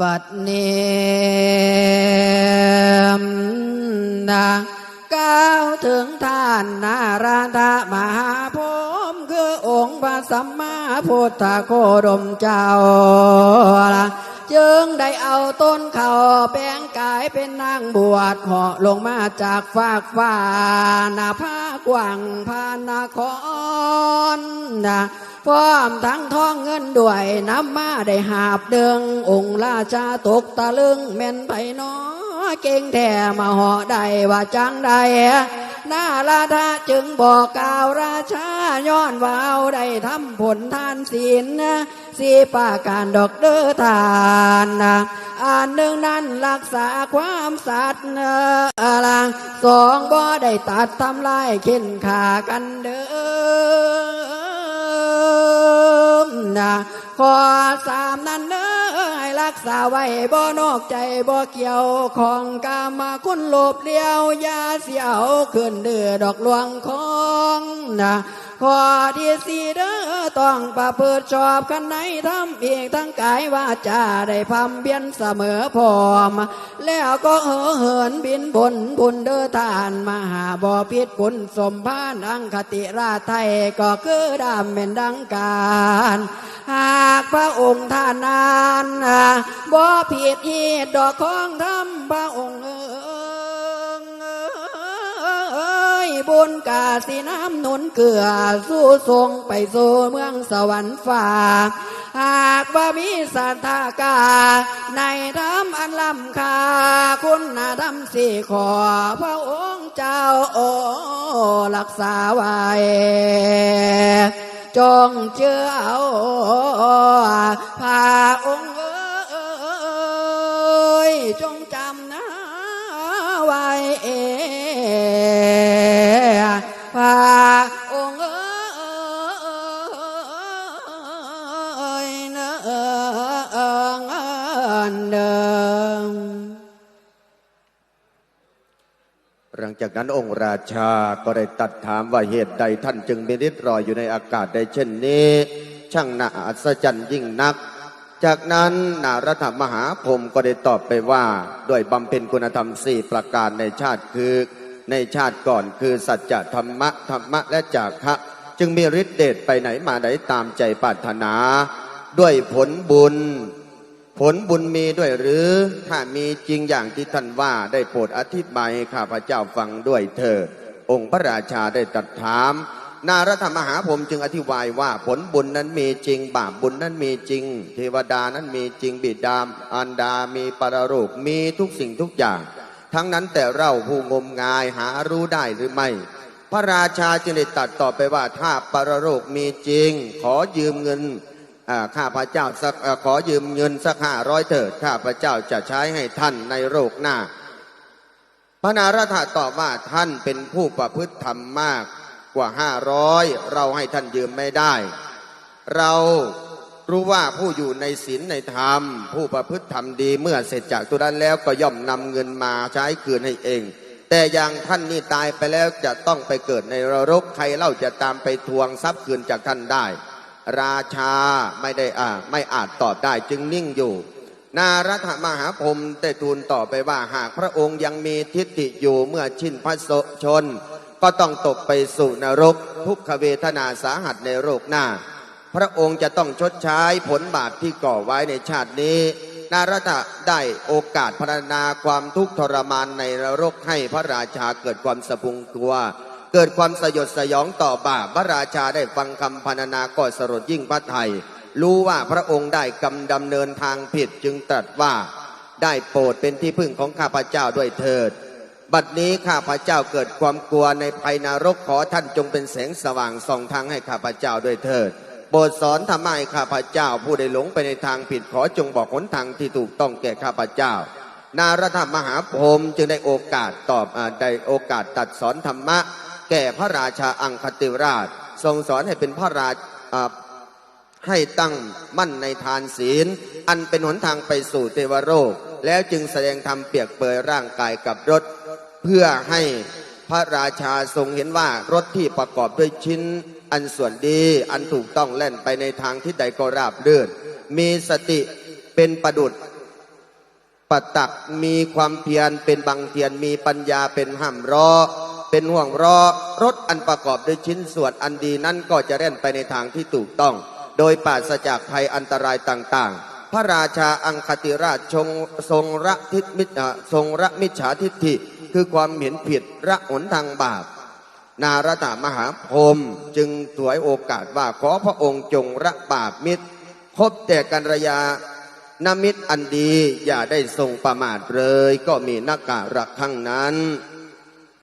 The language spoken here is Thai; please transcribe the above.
บัดนี้นะก้าวถึงท่านนาราธมหาพรหมคือองค์พระสัมมาพุทธโคดมเจ้าละจึงได้เอาต้นเขาแปลงกายเป็นนางบวชเหาะลงมาจากฟากฟ้าหน้าผากว้างพานนาครนะ พร้อมทั้งทองเงินด้วยน้ำมาได้หาบเดิงองค์ราชาตกตะลึงแม่นไปน้อเก่งแท้มาหาะได้ว่าจังใดหน้าราธาจึงบอกกล่าวราชาย้อนว่าเอาได้ทำผลทานศีลนสีปาการดอกเด้อทานนะอันหนึ่งนั้นรักษาความสัตย์เอลังสองบ่ได้ตัดทำลายเข็นขากันเด้อ นะขอสามนั้นเด้อให้รักษาไว้บ่นอกใจบ่เกี่ยวของกามาคุณหลบเลี้ยวยาเสียวขึ้นเดือดอกลวงของนะ ข้อที่สี่เด้อต้องประพฤติชอบกันในทำเองทั้งกายว่าจะได้พำเบียนเสมอพร้อม แล้วก็เหอเหินบินบนบุญเด้อทานมหาบ่อพิษบุญสมพานอังคติราชไทยก็คือดำเป็นดังการหากพระองค์ท่านนานบ่ผิดเหตุดอกของธรรมพระองค์ กาสิน้ำหนุนเกลือสู้ทรงไปสู่เมืองสวรรค์ฟ้าหากว่ามีสัทธากา ในธรรมอันล้ำค่าคุณธรรมสี่ขอพระองค์เจ้าโอรักษาไว้จงเชื่อเอาพระองค์เอ้ยจง เดิม หลังจากนั้นองค์ราชาก็ได้ตัดถามว่าเหตุใดท่านจึงมีฤทธิ์รอยอยู่ในอากาศได้เช่นนี้ ช่างน่าอัศจรรย์ยิ่งนัก จากนั้นนารัฐมหาพรมก็ได้ตอบไปว่าด้วยบำเพ็ญคุณธรรมสี่ประการในชาติคือในชาติก่อนคือสัจจะธรรมะธรรมะและจาคะจึงมีฤทธิ์เดชไปไหนมาไหนตามใจปรารถนา ด้วยผลบุญ ผลบุญมีด้วยหรือถ้ามีจริงอย่างที่ท่านว่าได้โปรดอธิบายให้ข้าพเจ้าฟังด้วยเถิดองค์พระราชาได้ตรัสถาม นารัฐมหาพรมจึงอธิบายว่าผลบุญนั้นมีจริง บาปบุญนั้นมีจริง เทวดานั้นมีจริงบิดามอันดามีปรโรคมีทุกสิ่งทุกอย่าง ทั้งนั้นแต่เราผู้งมงายหารู้ได้หรือไม่ พระราชาจึงได้ตรัดต่อไปว่าถ้าปรโรคมีจริง ขอยืมเงิน ข้าพระเจ้าสักเอ่อขอยืมเงินสักห้าร้อยเถิดข้าพระเจ้าจะใช้ให้ท่านในโรคหน้า พระนารถาตอบว่าท่านเป็นผู้ประพฤติธรรมมากกว่าห้าร้อยเราให้ท่านยืมไม่ได้ เรารู้ว่าผู้อยู่ในศีลในธรรม ผู้ประพฤติธรรมดีเมื่อเสร็จจากตัวนั้นแล้วก็ย่อมนำเงินมาใช้คืนให้เอง แต่อย่างท่านนี่ตายไปแล้วจะต้องไปเกิดในนรกใครเล่าจะตามไปทวงทรัพย์คืนจากท่านได้ ราชาไม่ได้อ่าไม่อาจตอบได้จึงนิ่งอยู่ นารัฐมหาพรมได้ทูลต่อไปว่าหากพระองค์ยังมีทิฏฐิอยู่เมื่อชิ้นพระโสชน ก็ต้องตกไปสู่นรก ทุกขเวทนาสาหัสในโรคหน้า พระองค์จะต้องชดใช้ผลบาปที่ก่อไว้ในชาตินี้ นารัตะได้โอกาสพรรณนาความทุกข์ทรมานในนรกให้พระราชาเกิดความสะพุงกลัว เกิดความสยดสยองต่อบาพระราชาได้ฟังคำพรรณนาก็สลดยิ่งพระไทย รู้ว่าพระองค์ได้กำดำเนินทางผิดจึงตรัสว่า ได้โปรดเป็นที่พึ่งของข้าพเจ้าด้วยเถิด บัดนี้ข้าพเจ้าเกิดความกลัวในภัยนรกขอท่านจงเป็นแสงสว่างส่องทางให้ข้าพเจ้าด้วยเถิดโปรดสอนทำให้ข้าพเจ้าผู้ได้หลงไปในทางผิดขอจงบอกหนทางที่ถูกต้องแก่ข้าพเจ้า นารัฐมหาพรมจึงได้โอกาสตอบอได้โอกาสตัดสอนธรรมะ ก่พระราชาอังคติราช ทรงสอนให้เป็นพระราชาให้ตั้งมั่นในทานศีล อันเป็นหนทางไปสู่เทวโลกแล้วจึงแสดงธรรมเปียกเปรยร่างกายกับรถ เพื่อให้พระราชาทรงเห็นว่ารถที่ประกอบด้วยชิ้น อันส่วนดีอันถูกต้องแล่นไปในทางที่ใดก็ราบเรื่นมีสติเป็นประดุดประตักมีความเพียรเป็นบางเทียนมีปัญญาเป็นห้ามรอ เป็นห่วงรอรถอันประกอบด้วยชิ้นส่วนอันดีนั้นก็จะเล่นไปในทางที่ถูกต้อง โดยปราศจากภัยอันตรายต่างๆ พระราชาอังคติราชชงทรงระทิศมิทรงระมิจฉาทิฏฐิ คือความเห็นผิดระหนทางบาปนารตามหาพรหมจึงถวายโอกาสว่าขอพระองค์จงระบาปมิตรพบแต่กัรยานมิตรอันดีอย่าได้ทรงประมาทเลย ก็มีนักการะครั้งนั้น